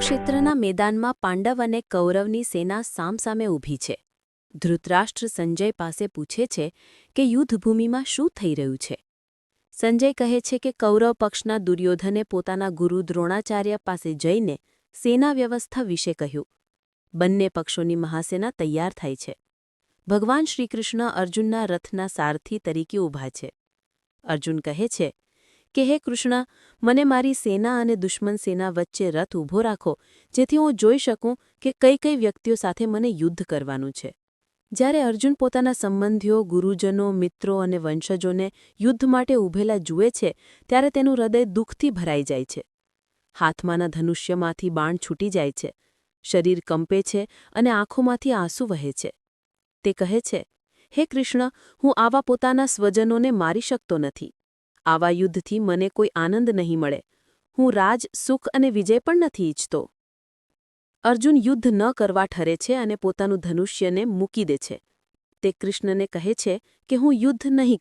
કુરુક્ષેત્રના મેદાનમાં પાંડવ અને કૌરવની સેના સામસામે ઊભી છે. ધૃતરાષ્ટ્ર સંજય પાસે પૂછે છે કે યુદ્ધભૂમિમાં શું થઈ રહ્યું છે? સંજય કહે છે કે કૌરવ પક્ષના દુર્યોધને પોતાના ગુરુ દ્રોણાચાર્ય પાસે જઈને સેના વ્યવસ્થા વિશે કહ્યું. બંને પક્ષોની મહાસેના તૈયાર થાય છે. ભગવાન શ્રીકૃષ્ણ અર્જુનના રથના સારથી તરીકે ઊભા છે. અર્જુન કહે છે કે હે કૃષ્ણ, મને મારી સેના અને દુશ્મન સેના વચ્ચે રથ ઊભો રાખો, જેથી હું જોઈ શકું કે કઈ કઈ વ્યક્તિઓ સાથે મને યુદ્ધ કરવાનું છે. જ્યારે અર્જુન પોતાના સંબંધીઓ, ગુરુજનો, મિત્રો અને વંશજોને યુદ્ધ માટે ઊભેલા જુએ છે, ત્યારે તેનું હૃદય દુઃખથી ભરાઈ જાય છે. હાથમાંના ધનુષ્યમાંથી બાણ છૂટી જાય છે, શરીર કંપે છે અને આંખોમાંથી આંસુ વહે છે. તે કહે છે, હે કૃષ્ણ, હું આવા પોતાના સ્વજનોને મારી શકતો નથી. આવા યુદ્ધથી મને કોઈ આનંદ નહીં મળે. હું રાજ, સુખ અને વિજય પણ નથી ઈચ્છતો. અર્જુન યુદ્ધ ન કરવા ઠરે છે અને પોતાનું ધનુષ્યને મૂકી દે છે. તે કૃષ્ણને કહે છે કે હું યુદ્ધ નહીં